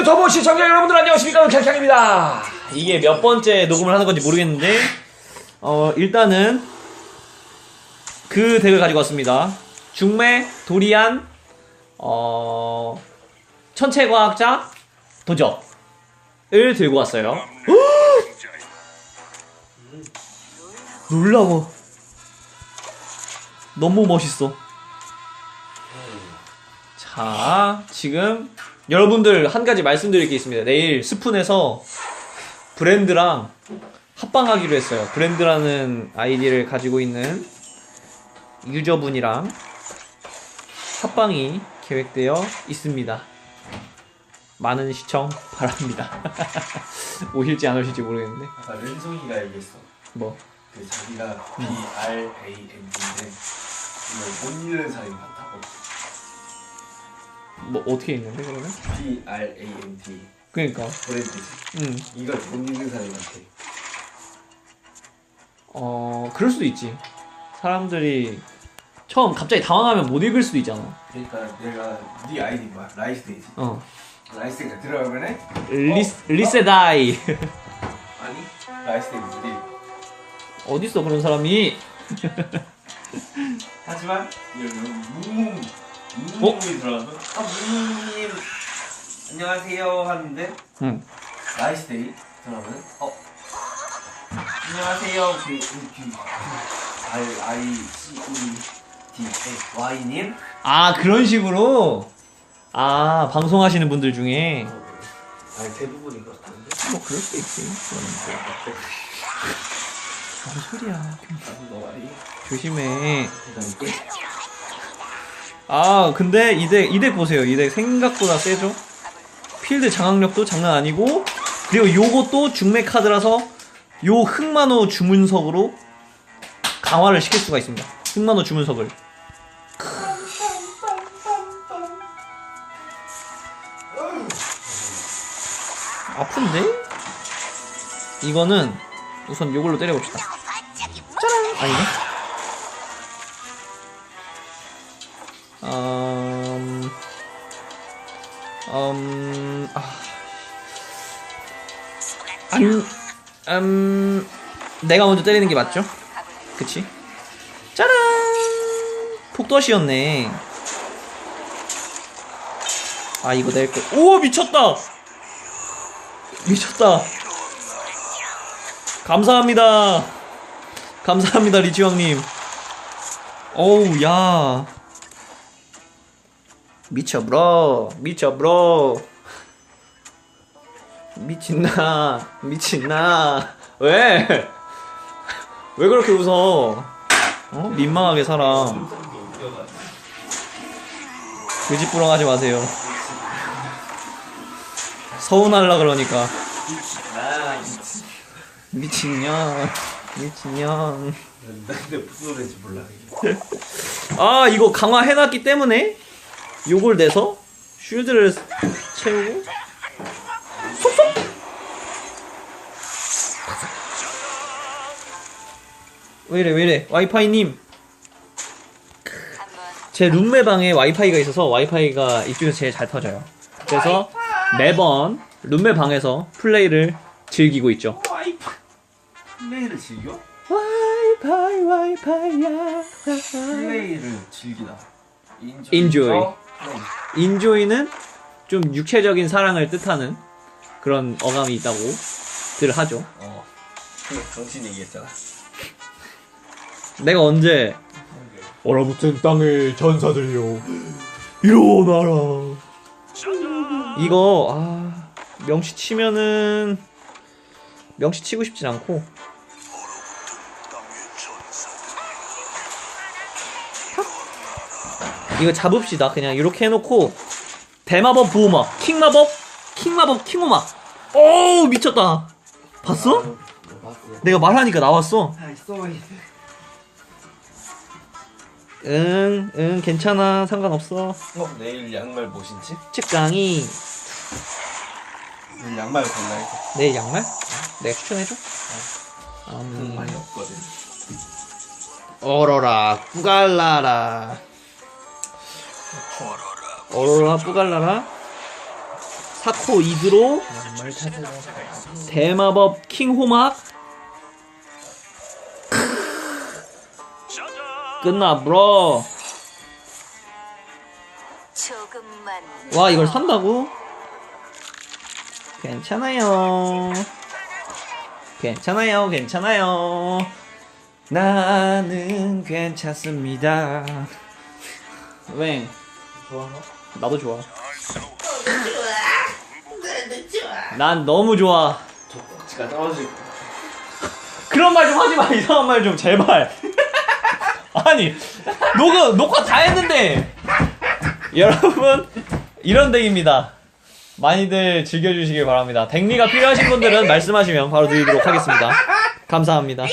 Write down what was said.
유튜브 시청자 여러분들 안녕하십니까? 캬캬입니다. 이게 몇 번째 녹음을 하는 건지 모르겠는데 어 일단은 그 덱을 가지고 왔습니다. 중매 도리안 어 천체과학자 도적을 들고 왔어요. 놀라워. 너무 멋있어. 자, 지금 여러분들 한 가지 말씀드릴 게 있습니다. 내일 스푼에서 브랜드랑 합방하기로 했어요. 브랜드라는 아이디를 가지고 있는 유저분이랑 합방이 계획되어 있습니다. 많은 시청 바랍니다. 오실지 안 오실지 모르겠는데. 아까 ren송이가 얘기했어. 뭐. 그 자기가 B R A N D인데 못 읽는 사람이 많다고. 뭐 어떻게 있는데 그러면? B R A N D 그러니까 브랜드지. 음. 이걸 못 읽는 많대. 어 그럴 수도 있지 사람들이 처음 갑자기 당황하면 못 읽을 수도 있잖아 그러니까 내가 네 아이디 뭐야? 라이스데이지. 어 라이스데이가 들어가면은 리스, 리세다이 아니 라이스데이 못 읽어. 어딨어 그런 사람이 하지만 이런 무무 어? 무무이 들어가서? 아 무무님. 안녕하세요 하는데? 응. 라이스데이. 들어가면? 어. 안녕하세요. 그, R I C E D A Y님? 아 그런 식으로? 아 방송하시는 분들 중에. 아니 대부분이 그렇다는데? 뭐 그럴 수도 있지. 무슨 소리야. 너 말이? 조심해 아 근데 이덱 이덱 보세요. 이 덱 생각보다 세죠? 필드 장악력도 장난 아니고 그리고 요것도 중매 카드라서 요 흑만호 주문석으로 강화를 시킬 수가 있습니다. 흑만호 주문석을. 아픈데? 이거는 우선 요걸로 때려봅시다. 짜란! 아니네 음, 음, 아, 안, 음, 내가 먼저 때리는 게 맞죠? 그치? 짜란! 폭도시였네. 아, 이거 낼 거. 우와, 미쳤다! 미쳤다. 감사합니다. 감사합니다, 리치왕님. 어우, 야. 미쳐 브로. 미쳐 브로. 미친나. 미친나. 왜? 왜 그렇게 웃어? 어? 민망하게 살아. 그지부렁하지 마세요. 서운하려 그러니까. 아 미친년. 미친년. 근데 무슨 노래인지 몰라. 이게. 아 이거 강화해놨기 때문에 요걸 내서 쉴드를 채우고 속속 왜이래 왜이래 와이파이님 제 룸메 방에 와이파이가 있어서 와이파이가 이쪽에서 제일 잘 터져요 그래서 매번 룸메 방에서 플레이를 즐기고 있죠 플레이를 즐겨? 와이파이 와이파이야 플레이를 즐기다. Enjoy. 어? 인조이는 좀 육체적인 사랑을 뜻하는 그런 어감이 있다고 들 하죠. 어. 당신 얘기했잖아. 내가 언제 얼어붙은 땅의 전사들요 일어나라 이거 아 명시 치면은 명시 치고 싶진 않고 이거 잡읍시다 그냥 이렇게 해놓고 대마법 부호막 킹마법 킹마법 킹호막 오 미쳤다 봤어? 내가 말하니까 나왔어. 응, 응, 괜찮아. 상관없어. 어, 내일 양말 뭐 신지? 측강이 내일 양말 골라 해서. 내 양말? 내가 추천해줘? 음, 많이 없거든. 어러라, 뿌갈라라. 어러라, 뿌갈라라. 사코 이드로. 대마법 킹호막? 끝나 브로 와 이걸 산다고? 괜찮아요. 괜찮아요 괜찮아요. 나는 괜찮습니다. 왜 좋아하나? 나도 좋아. 난 너무 좋아. 저 꼭지가 떨어질 거. 그런 말 좀 하지 마. 이상한 말 좀 제발. 아니 녹음 녹화 다 했는데. 여러분 이런 덱입니다. 많이들 즐겨주시길 바랍니다. 덱리가 필요하신 분들은 말씀하시면 바로 드리도록 하겠습니다. 감사합니다